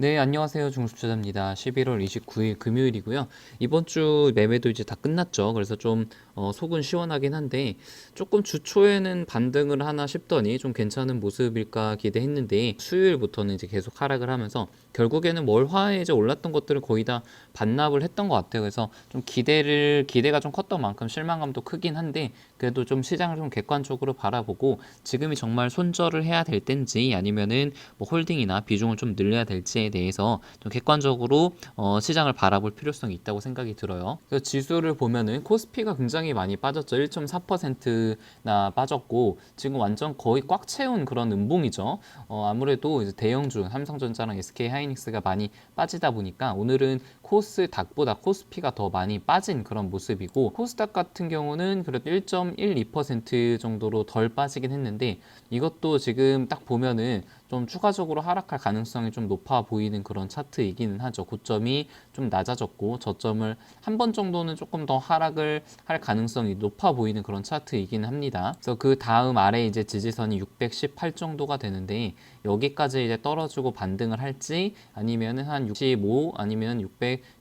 네, 안녕하세요. 중수투자입니다. 11월 29일 금요일이고요. 이번 주 매매도 이제 다 끝났죠. 그래서 좀 어, 속은 시원하긴 한데 조금 주 초에는 반등을 하나 싶더니 좀 괜찮은 모습일까 기대했는데 수요일부터는 이제 계속 하락을 하면서 결국에는 월화에 이제 올랐던 것들을 거의 다 반납을 했던 것 같아요. 그래서 좀 기대를 기대가 좀 컸던 만큼 실망감도 크긴 한데 그래도 좀 시장을 좀 객관적으로 바라보고 지금이 정말 손절을 해야 될 때인지 아니면은 뭐 홀딩이나 비중을 좀 늘려야 될지에 대해서 좀 객관적으로 어, 시장을 바라볼 필요성이 있다고 생각이 들어요. 그래서 지수를 보면은 코스피가 굉장히 많이 빠졌죠. 1.4%나 빠졌고 지금 완전 거의 꽉 채운 그런 음봉이죠. 어, 아무래도 대형주 삼성전자랑 SK 하이닉스가 많이 빠지다 보니까 오늘은 코스닥보다 코스피가 더 많이 빠진 그런 모습이고 코스닥 같은 경우는 그래도 1.12% 정도로 덜 빠지긴 했는데 이것도 지금 딱 보면은 좀 추가적으로 하락할 가능성이 좀 높아 보이는 그런 차트이기는 하죠. 고점이 좀 낮아졌고 저점을 한 번 정도는 조금 더 하락을 할 가능성이 높아 보이는 그런 차트이기는 합니다. 그래서 그 다음 아래 이제 지지선이 618 정도가 되는데 여기까지 이제 떨어지고 반등을 할지 아니면은 한 65 아니면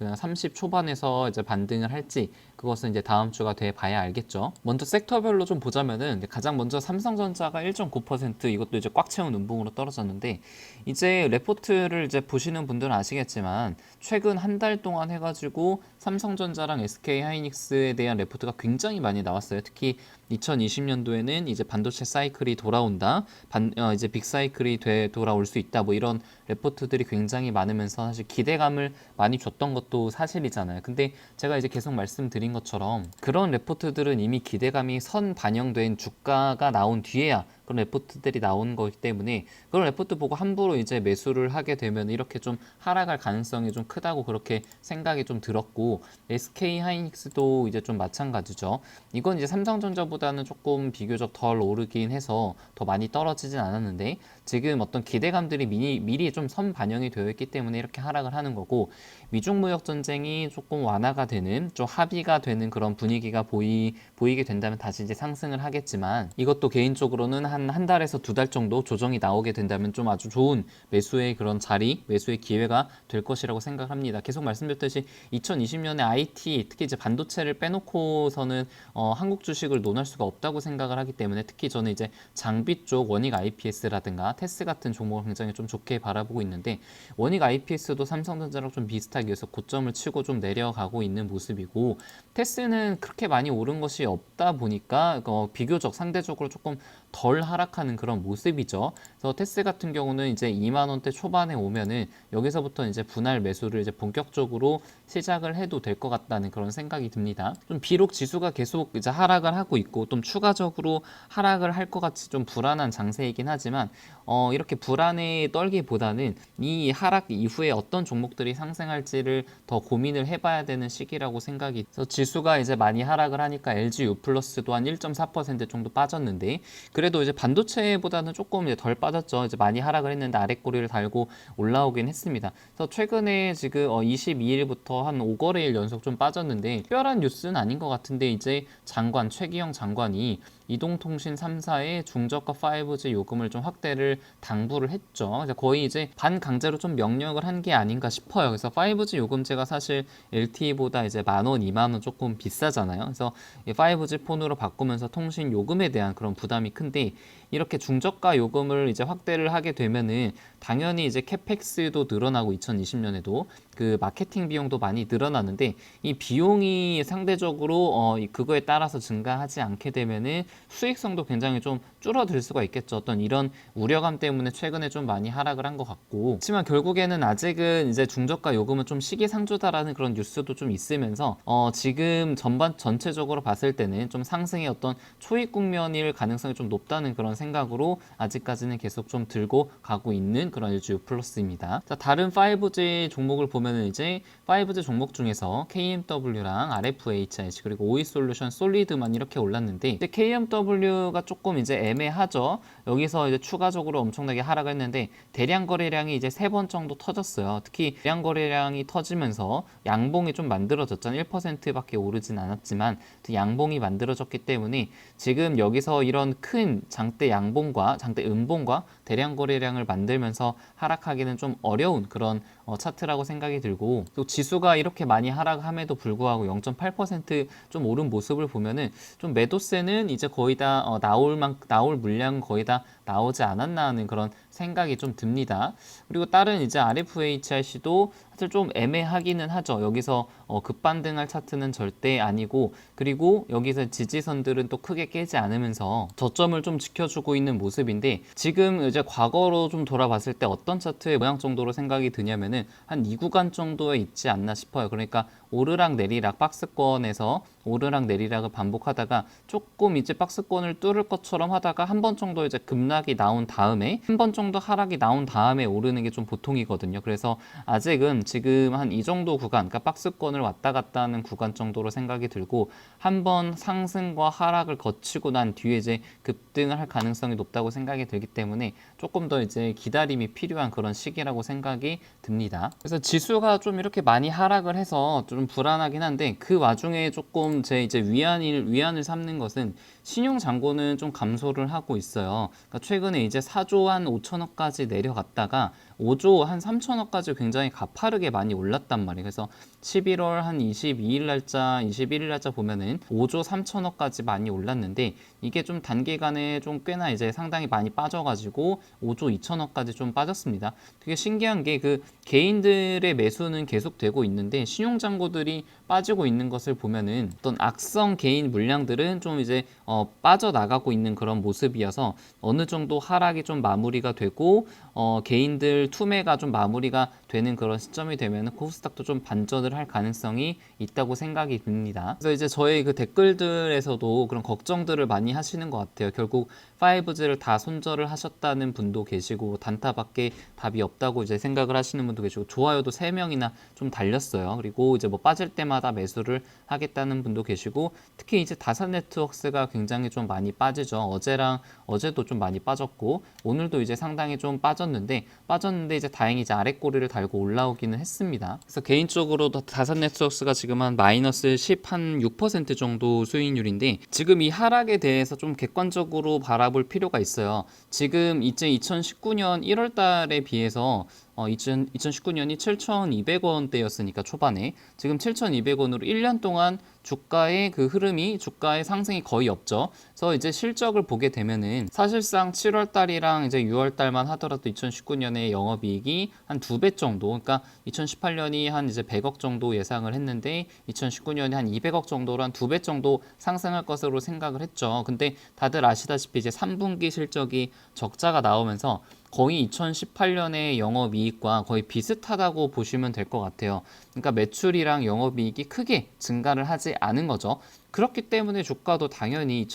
630 초반에서 이제 반등을 할지 그것은 이제 다음 주가 돼 봐야 알겠죠. 먼저 섹터별로 좀 보자면은 가장 먼저 삼성전자가 1.9% 이것도 이제 꽉 채운 음봉으로 떨어졌는데 이제 레포트를 이제 보시는 분들은 아시겠지만 최근 한 달 동안 해가지고 삼성전자랑 SK 하이닉스에 대한 레포트가 굉장히 많이 나왔어요. 특히 2020년도에는 이제 반도체 사이클이 돌아온다, 반, 어, 이제 빅 사이클이 돼 돌아올 수 있다, 뭐 이런 레포트들이 굉장히 많으면서 사실 기대감을 많이 줬던 것도 사실이잖아요. 근데 제가 이제 계속 말씀드린 것처럼 그런 레포트들은 이미 기대감이 선 반영된 주가가 나온 뒤에야 그런 레포트들이 나온 거기 때문에 그런 레포트 보고 함부로 이제 매수를 하게 되면 이렇게 좀 하락할 가능성이 좀 크다고 그렇게 생각이 좀 들었고 SK 하이닉스도 이제 좀 마찬가지죠. 이건 이제 삼성전자보다는 조금 비교적 덜 오르긴 해서 더 많이 떨어지진 않았는데 지금 어떤 기대감들이 미리, 미리 좀 선 반영이 되어 있기 때문에 이렇게 하락을 하는 거고 미중 무역 전쟁이 조금 완화가 되는 좀 합의가 되는 그런 분위기가 보이 보이게 된다면 다시 이제 상승을 하겠지만 이것도 개인적으로는 한 한 달에서 두 달 정도 조정이 나오게 된다면 좀 아주 좋은 매수의 그런 자리, 매수의 기회가 될 것이라고 생각합니다. 계속 말씀드렸듯이 2020년에 IT 특히 이제 반도체를 빼놓고서는 어, 한국 주식을 논할 수가 없다고 생각을 하기 때문에 특히 저는 이제 장비 쪽 원익 IPS라든가 테스 같은 종목을 굉장히 좀 좋게 바라보고 있는데 원익 IPS도 삼성전자랑 좀 비슷하게 해서 고점을 치고 좀 내려가고 있는 모습이고 테스는 그렇게 많이 오른 것이 없다 보니까 어, 비교적 상대적으로 조금 덜 하락하는 그런 모습이죠. 그래서 테스 같은 경우는 이제 2만 원대 초반에 오면은 여기서부터 이제 분할 매수를 이제 본격적으로 시작을 해도 될 것 같다는 그런 생각이 듭니다. 좀 비록 지수가 계속 이제 하락을 하고 있고 좀 추가적으로 하락을 할 것 같이 좀 불안한 장세이긴 하지만 어, 이렇게 불안에 떨기보다는 이 하락 이후에 어떤 종목들이 상승할지를 더 고민을 해봐야 되는 시기라고 생각이 그래서 지수가 이제 많이 하락을 하니까 LG U 플러스도 한 1.4% 정도 빠졌는데 그래 도 이제 반도체보다는 조금 이제 덜 빠졌죠. 이제 많이 하락을 했는데 아래 꼬리를 달고 올라오긴 했습니다. 그래서 최근에 지금 어 22일부터 한 5거래일 연속 좀 빠졌는데 특별한 뉴스는 아닌 것 같은데 이제 장관 최기영 장관이 이동통신 3사의 중저가 5G 요금을 좀 확대를 당부를 했죠. 거의 이제 반강제로 좀 명령을 한 게 아닌가 싶어요. 그래서 5G 요금제가 사실 LTE보다 이제 만 원, 2만 원 조금 비싸잖아요. 그래서 이 5G 폰으로 바꾸면서 통신 요금에 대한 그런 부담이 큰데 이렇게 중저가 요금을 이제 확대를 하게 되면은 당연히 이제 캐펙스도 늘어나고 2020년에도 그 마케팅 비용도 많이 늘어나는데 이 비용이 상대적으로 어 이- 그거에 따라서 증가하지 않게 되면은 수익성도 굉장히 좀 줄어들 수가 있겠죠. 어떤 이런 우려감 때문에 최근에 좀 많이 하락을 한 것 같고 그렇지만 결국에는 아직은 이제 중저가 요금은 좀 시기상조다라는 그런 뉴스도 좀 있으면서 어 지금 전반 전체적으로 봤을 때는 좀 상승의 어떤 초입 국면일 가능성이 좀 높다는 그런 생각 으로 아직까지는 계속 좀 들고 가고 있는 그런 LG U 플러스입니다. 자, 다른 5G 종목을 보면은 이제 5G 종목 중에서 KMW랑 RFHIC 그리고 OE솔루션 솔리드만 이렇게 올랐는데 이제 KMW가 조금 이제 애매하죠. 여기서 이제 추가적으로 엄청나게 하락을 했는데 대량 거래량이 이제 세 번 정도 터졌어요. 특히 대량 거래량이 터지면서 양봉이 좀 만들어졌잖아요. 1%밖에 오르진 않았지만 그 양봉이 만들어졌기 때문에 지금 여기서 이런 큰 장대 양봉과 장대 음봉과 대량 거래량을 만들면서 하락하기는 좀 어려운 그런 어, 차트라고 생각이 들고 또 지수가 이렇게 많이 하락함에도 불구하고 0.8%좀 오른 모습을 보면은 좀 매도세는 이제 거의 다 어, 나올 만 나올 물량 거의 다 나오지 않았나 하는 그런 생각이 좀 듭니다. 그리고 다른 이제 RFHRC도 사실 좀 애매하기는 하죠. 여기서 어, 급반등할 차트는 절대 아니고 그리고 여기서 지지선들은 또 크게 깨지 않으면서 저점을 좀 지켜주고 있는 모습인데 지금 이제 과거로 좀 돌아봤을 때 어떤 차트의 모양 정도로 생각이 드냐면 은한이 구간 정도에 있지 않나 싶어요. 그러니까 오르락 내리락 박스권에서 오르락 내리락을 반복하다가 조금 이제 박스권을 뚫을 것처럼 하다가 한 번 정도 이제 급락이 나온 다음에 한 번 정도 하락이 나온 다음에 오르는 게 좀 보통이거든요. 그래서 아직은 지금 한 이 정도 구간, 그러니까 박스권을 왔다 갔다 하는 구간 정도로 생각이 들고 한 번 상승과 하락을 거치고 난 뒤에 이제 급등을 할 가능성이 높다고 생각이 들기 때문에 조금 더 이제 기다림이 필요한 그런 시기라고 생각이 듭니다. 그래서 지수가 좀 이렇게 많이 하락을 해서 좀 불안하긴 한데 그 와중에 조금 제 이제 위안을 위안을 삼는 것은 신용 잔고는 좀 감소를 하고 있어요. 그러니까 최근에 이제 4조 한 5천억까지 내려갔다가 5조 한 3천억까지 굉장히 가파르게 많이 올랐단 말이에요. 그래서 11월 한 22일 날짜, 21일 날짜 보면은 5조 3천억까지 많이 올랐는데 이게 좀 단기간에 좀 꽤나 이제 상당히 많이 빠져가지고 5조 2천억까지 좀 빠졌습니다. 되게 신기한 게 그 개인들의 매수는 계속되고 있는데 신용잔고들이 빠지고 있는 것을 보면은 어떤 악성 개인 물량들은 좀 이제 어, 빠져나가고 있는 그런 모습이어서 어느 정도 하락이 좀 마무리가 되고 어, 개인들 투매가 좀 마무리가 되는 그런 시점이 되면 코스닥도 좀 반전을 할 가능성이 있다고 생각이 듭니다. 그래서 이제 저희 그 댓글들에서도 그런 걱정들을 많이 하시는 것 같아요. 결국 5G를 다 손절을 하셨다는 분도 계시고 단타밖에 답이 없다고 이제 생각을 하시는 분도 계시고 좋아요도 3명이나 좀 달렸어요. 그리고 이제 뭐 빠질 때마다 매수를 하겠다는 분도 계시고 특히 이제 다산 네트워크스가 굉장히 좀 많이 빠지죠. 어제랑 어제도 좀 많이 빠졌고 오늘도 이제 상당히 좀 빠졌는데 빠졌는데 이제 다행히 이제 아랫꼬리를 달고 올라오기는 했습니다. 그래서 개인적으로 다산 네트워크스가 지금 한 마이너스 10 한 6% 정도 수익률인데 지금 이 하락에 대해서 좀 객관적으로 바라볼 필요가 있어요. 지금 이제 2019년 1월 달에 비해서 어, 2000, 2019년이 7,200원대였으니까 초반에 지금 7,200원으로 1년 동안 주가의 그 흐름이 주가의 상승이 거의 없죠. 그래서 이제 실적을 보게 되면은 사실상 7월 달이랑 이제 6월 달만 하더라도 2019년에 영업이익이 한 두 배 정도, 그러니까 2018년이 한 이제 100억 정도 예상을 했는데 2019년에 한 200억 정도로 한 두 배 정도 상승할 것으로 생각을 했죠. 근데 다들 아시다시피 이제 3분기 실적이 적자가 나오면서 거의 2018년의 영업이익과 거의 비슷하다고 보시면 될 것 같아요. 그러니까 매출이랑 영업이익이 크게 증가를 하지 않은 거죠. 그렇기 때문에 주가도 당연히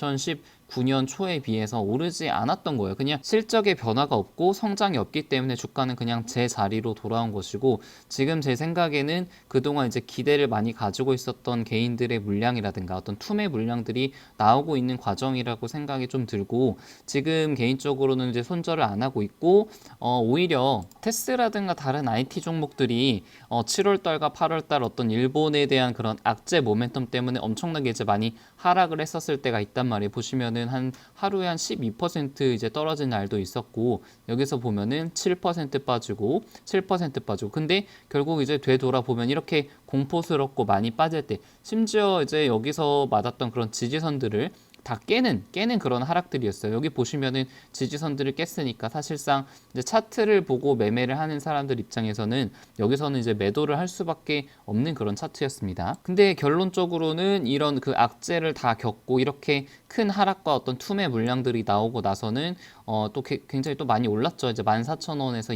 2019년 초에 비해서 오르지 않았던 거예요. 그냥 실적의 변화가 없고 성장이 없기 때문에 주가는 그냥 제 자리로 돌아온 것이고 지금 제 생각에는 그동안 이제 기대를 많이 가지고 있었던 개인들의 물량이라든가 어떤 투매 물량들이 나오고 있는 과정이라고 생각이 좀 들고 지금 개인적으로는 이제 손절을 안 하고 있고 어, 오히려 테스라든가 다른 IT 종목들이 어, 7월 달과 8월 달 어떤 일본에 대한 그런 악재 모멘텀 때문에 엄청나게 이제 많이 하락을 했었을 때가 있단 말이에요. 보시면은 한 하루에 한 12% 이제 떨어진 날도 있었고 여기서 보면은 7% 빠지고 7% 빠지고. 근데 결국 이제 되돌아 보면 이렇게 공포스럽고 많이 빠질 때 심지어 이제 여기서 맞았던 그런 지지선들을 다 깨는 깨는 그런 하락들이었어요. 여기 보시면은 지지선들을 깼으니까 사실상 이제 차트를 보고 매매를 하는 사람들 입장에서는 여기서는 이제 매도를 할 수밖에 없는 그런 차트였습니다. 근데 결론적으로는 이런 그 악재를 다 겪고 이렇게 큰 하락과 어떤 투매 물량들이 나오고 나서는 어, 또 게, 굉장히 또 많이 올랐죠. 이제 14,000원에서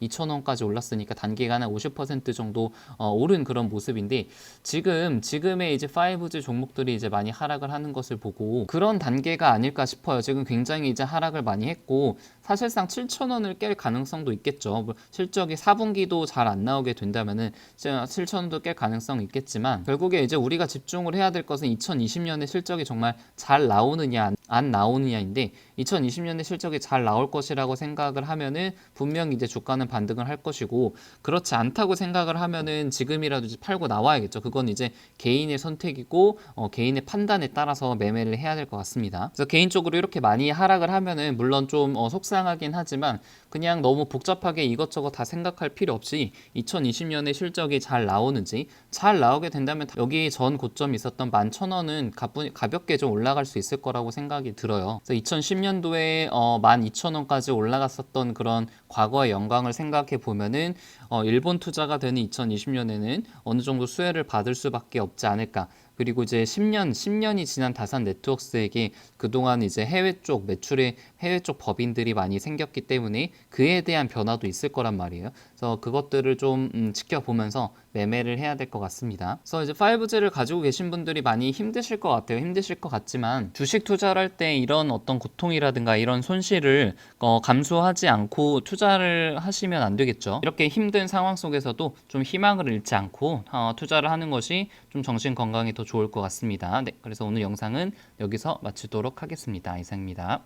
22,000원까지 올랐으니까 단기간에 50% 정도 어, 오른 그런 모습인데 지금 지금의 이제 5G 종목들이 이제 많이 하락을 하는 것을 보고 그런 단계가 아닐까 싶어요. 지금 굉장히 이제 하락을 많이 했고 사실상 7,000원을 깰 가능성도 있겠죠. 뭐 실적이 4분기도 잘 안 나오게 된다면은 7,000원도 깰 가능성이 있겠지만 결국에 이제 우리가 집중을 해야 될 것은 2020년에 실적이 정말 잘 나오느냐 안 나오느냐인데 2020년에 실적 실적이 잘 나올 것이라고 생각을 하면은 분명 이제 주가는 반등을 할 것이고 그렇지 않다고 생각을 하면은 지금이라도 이제 팔고 나와야겠죠. 그건 이제 개인의 선택이고 어, 개인의 판단에 따라서 매매를 해야 될 것 같습니다. 그래서 개인적으로 이렇게 많이 하락을 하면은 물론 좀 어, 속상하긴 하지만 그냥 너무 복잡하게 이것저것 다 생각할 필요 없이 2020년에 실적이 잘 나오는지 잘 나오게 된다면 여기 전 고점이 있었던 11,000원은 가볍게 좀 올라갈 수 있을 거라고 생각이 들어요. 그래서 2010년도에 어, 12,000원까지 올라갔었던 그런 과거의 영광을 생각해 보면은 어, 일본 투자가 되는 2020년에는 어느 정도 수혜를 받을 수밖에 없지 않을까. 그리고 이제 10년, 10년이 지난 다산 네트워크스에게 그동안 이제 해외 쪽 매출에 해외 쪽 법인들이 많이 생겼기 때문에 그에 대한 변화도 있을 거란 말이에요. 그래서 그것들을 좀 음, 지켜보면서 매매를 해야 될 것 같습니다. 그래서 이제 5G를 가지고 계신 분들이 많이 힘드실 것 같아요. 힘드실 것 같지만 주식 투자를 할 때 이런 어떤 고통이라든가 이런 손실을 어, 감수하지 않고 투자를 하시면 안 되겠죠. 이렇게 힘든 상황 속에서도 좀 희망을 잃지 않고 어, 투자를 하는 것이 좀 정신 건강에 더 좋을 것 같습니다. 네, 그래서 오늘 영상은 여기서 마치도록 하겠습니다. 이상입니다.